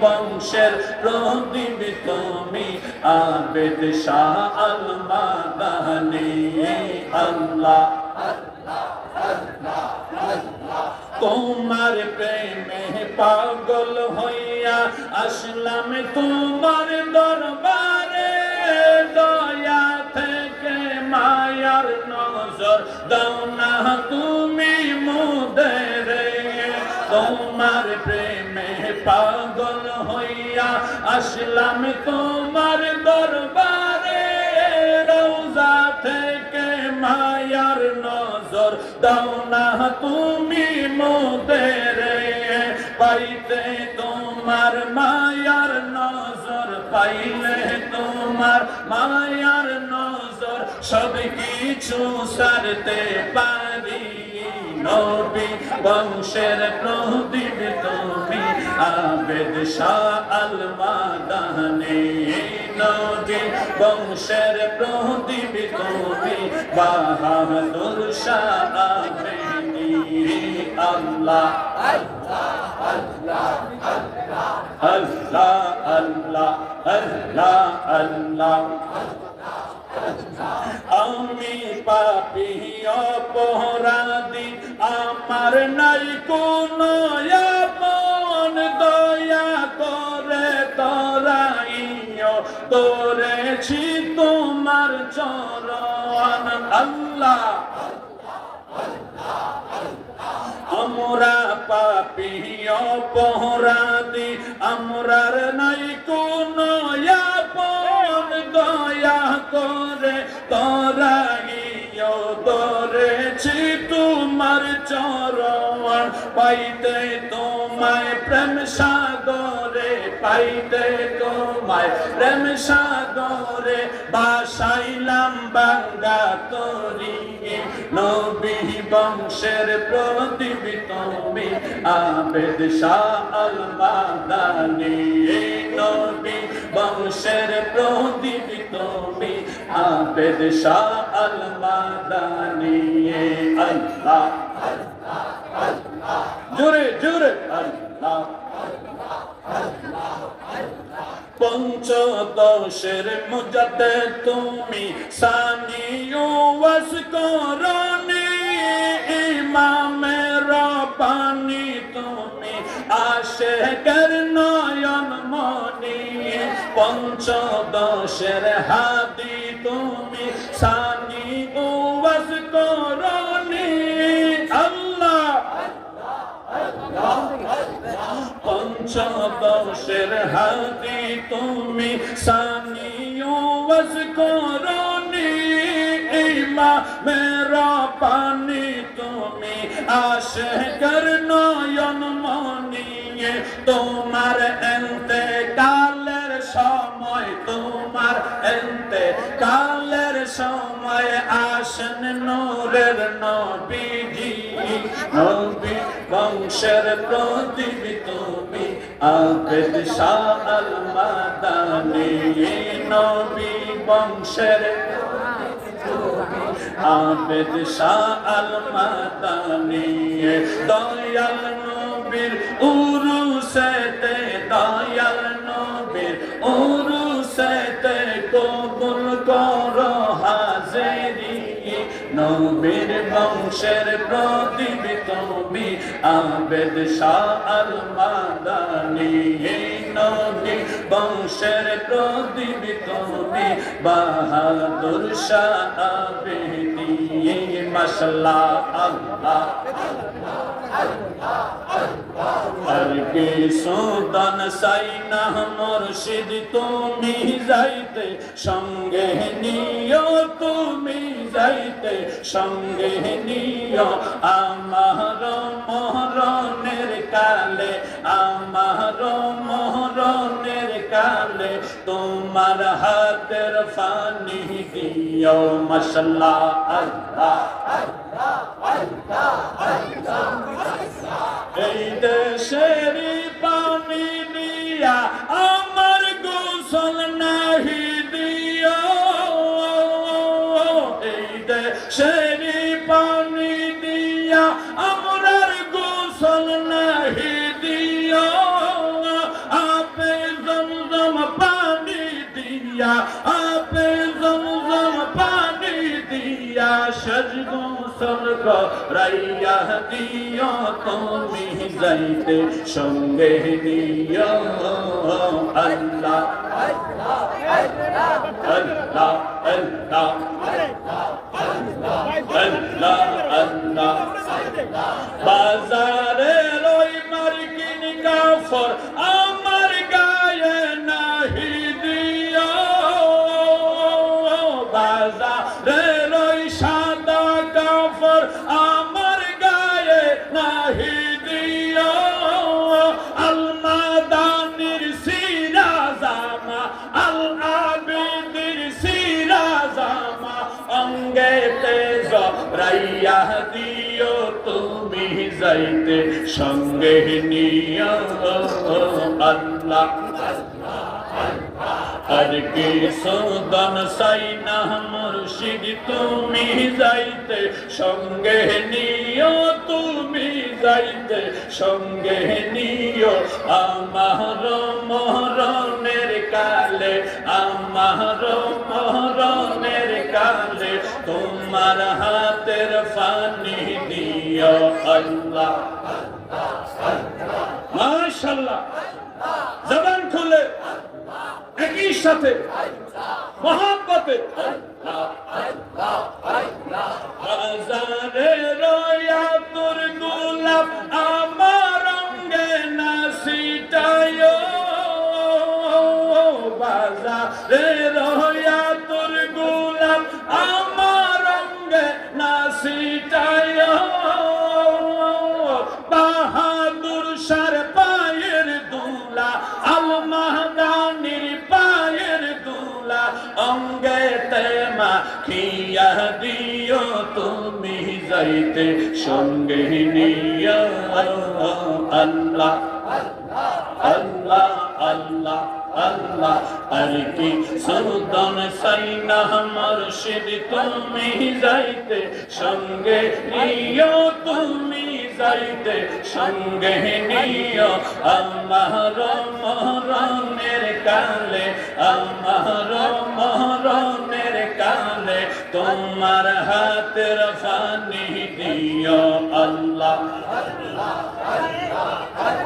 বংশের প্রদীপ তুমি আবেদ শাহ আল আল্লাহ তোমার প্রেমে পাগল হইয়া আসলাম তোমার দরবারে। দাও তুমি মুদেরে তোমার প্রেমে পাগল হইয়া আসলাম তোমার দরবারে। রোজা থেকে মায়ার নজর দাও না তুমি মোদেরে পাইতে তোমার মায়ার নজর পাইলে তোমার মায়ার নজর সব কিছু সারতে পারি নবী, বংশের প্রদীপ, তুমি আবেদ শাহ আল মাদানে নবী, বংশের প্রদীপ, তুমি বাহাদুর শাহ আবেদি আল্লাহ আল্লাহ আল্লাহ আল্লাহ। আমি পাপি, অপরাধী, আমার নাই কোন আপন দয়া করে তরাইও। করেছি তোমার চরণ। আল্লাহ। আমরা পাপি, অপরাধী আমরার নাই কোন আপন দয়া করে তরাইও ধরেছি তোমার চরণ। পাইতে তোমায় প্রেম সাগরে, পাইতে তোমায় প্রেম সাগরে, বাসাইলাম বাঙ্গা তরি। নবী বংশের প্রদীপ তুমি আবেদ শাহ নবী বংশের প্রদীপ তুমি আবেদ শাহ আল্লাহ, জোরে জোরে। আল্লাহ পঞ্চদশের মুজাতে তুমি সানিও ওয়াস করনি আশেকের নয়ন মনি, পঞ্চদশের হাদি তুমি, সানি ওয়াস করনি। আল্লাহ! পঞ্চদশের হাতি তুমি সানিও ওয়াজ করনি। ইমা মেরা পানি তুমি আশে কর নয়ন তোমার এন্তে কালের সময়, তোমার এন্তে কালের সময় আসেন নূরের নবীজি। নবী বংশের প্রদীপ তুমি আবেদ শাহ আল নবী বংশের আবেদ শাহ আল মাদানি। দয়াল নবীর বংশের প্রদীপ তুমি আবেদ শাহ আল মাদানি। নবী বংশের প্রদীপ তুমি বাহাদুর শাহ আবেদি। মশলা আল্লাহ আর কে সুদান সাইনা মুর্শিদ, তুমি যাইতে, সঙ্গে নিও তুমি যাইতে, সঙ্গে নিও আমার মরণের কালে, আমার মরণের কালে, তোমার হাতের ফানি দিও মশলা আল্লাহ আল্লাহ আল্লাহ আল্লাহ এই দেশেরই দিয়া আপে জমজম পানি দিয়া সজ গোসল করাইয়া দিও তুমি যাইতে সঙ্গে নিও আল আবিদির সিরা জামা অঙ্গে তেজ রাইয়া দিও তুমি যাইতে, সঙ্গে নিও আর কি সদন সাইনা মুর্শিদ, তুমি যাইতে, সঙ্গে নিও তুমি যাইতে, সঙ্গে নিও আমার কালে আমার মরণের কালে তোমার হাতের ফানি দিও। আল্লাহ মাশাল্লাহ জবান খুলে। একই সাথে। মহাব্বতে। বাজারে বাজারে রয়া তোর গোলাপ আমার অঙ্গে না সিটায় বাহাদুর সার পায়ের দুলা আল মাহদানির পায়ের দুলা, অঙ্গে তেমা খিয়া দিও, তুমি যাইতে সঙ্গে নিয়া আল্লাহ আল্লাহ আল্লাহ আল্লাহ। আল্লাহ আর কি সুলতান সাইনা মুর্শিদ তুমি যাইতে, সঙ্গে নিও তুমি যাইতে, সঙ্গে নিও আমার মরণের কালে, আমার মরণের কালে তোমার হাতের ফানি দিও আল্লাহ আল্লাহ আল্লাহ।